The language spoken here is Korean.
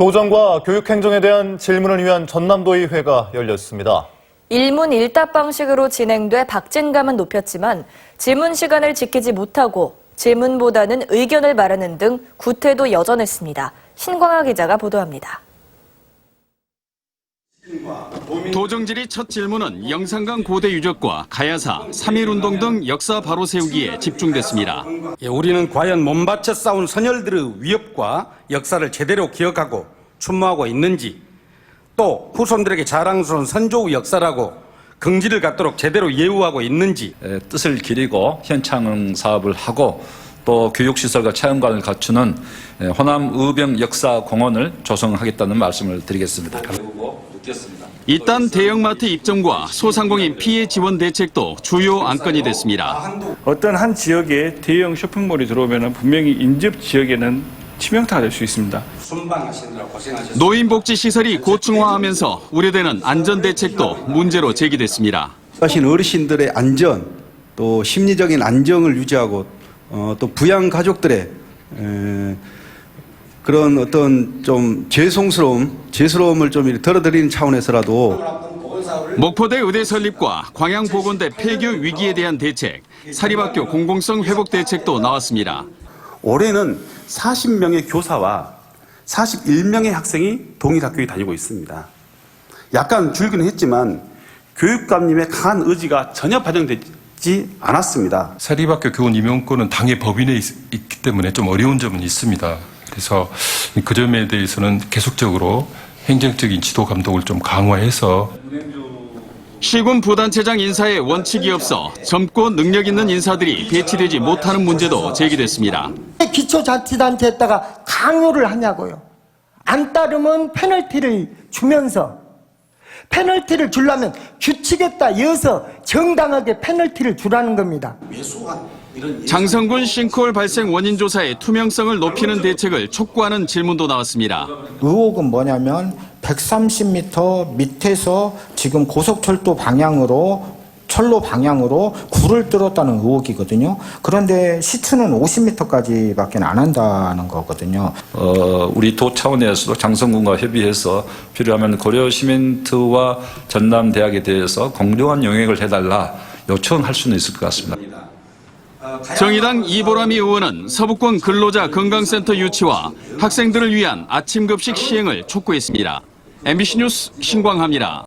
도정과 교육행정에 대한 질문을 위한 전남도의회가 열렸습니다. 일문 일답 방식으로 진행돼 박진감은 높였지만 질문 시간을 지키지 못하고 질문보다는 의견을 말하는 등 구태도 여전했습니다. 신광하 기자가 보도합니다. 도정질의 첫 질문은 영산강 고대 유적과 가야사, 3.1운동 등 역사 바로 세우기에 집중됐습니다. 예, 우리는 과연 몸 바쳐 싸운 선열들의 위협과 역사를 제대로 기억하고 추모하고 있는지 또 후손들에게 자랑스러운 선조의 역사라고 긍지를 갖도록 제대로 예우하고 있는지 에, 뜻을 기리고 현창 사업을 하고 또 교육시설과 체험관을 갖추는 에, 호남 의병 역사공원을 조성하겠다는 말씀을 드리겠습니다. 이딴 대형마트 입점과 소상공인 피해 지원 대책도 주요 안건이 됐습니다. 어떤 한 지역에 대형 쇼핑몰이 들어오면 분명히 인접 지역에는 치명타가 될 수 있습니다. 고생하셨습니다. 노인복지 시설이 고층화하면서 우려되는 안전 대책도 문제로 제기됐습니다. 하신 어르신들의 안전, 또 심리적인 안정을 유지하고 어, 또 부양 가족들의 에, 그런 어떤 좀 죄송스러움, 죄스러움을 좀 덜어드리는 차원에서라도 목포대 의대 설립과 광양보건대 폐교 위기에 대한 대책, 사립학교 공공성 회복 대책도 나왔습니다. 올해는 40명의 교사와 41명의 학생이 동일 학교에 다니고 있습니다. 약간 줄기는 했지만 교육감님의 강한 의지가 전혀 반영되지 않았습니다. 사립학교 교원 임용권은 당의 법인에 있, 있기 때문에 좀 어려운 점은 있습니다. 그래서 그 점에 대해서는 계속적으로 행정적인 지도 감독을 좀 강화해서 시군 부단체장 인사에 원칙이 없어 젊고 능력 있는 인사들이 배치되지 못하는 문제도 제기됐습니다. 기초자치단체에다가 강요를 하냐고요. 안 따르면 페널티를 주면서 페널티를 주려면 규칙에다 이어서 정당하게 페널티를 주라는 겁니다. 장성군 싱크홀 발생 원인 조사의 투명성을 높이는 대책을 촉구하는 질문도 나왔습니다. 의혹은 뭐냐면 130m 밑에서 지금 고속철도 방향으로 철로 방향으로 굴을 뚫었다는 의혹이거든요. 그런데 시추는 50m까지밖에 안 한다는 거거든요. 어, 우리 도 차원에서도 장성군과 협의해서 필요하면 고려 시멘트와 전남 대학에 대해서 공정한 용역을 해달라 요청할 수는 있을 것 같습니다. 정의당 이보람이 의원은 서북권 근로자 건강센터 유치와 학생들을 위한 아침 급식 시행을 촉구했습니다. MBC 뉴스 신광합니다.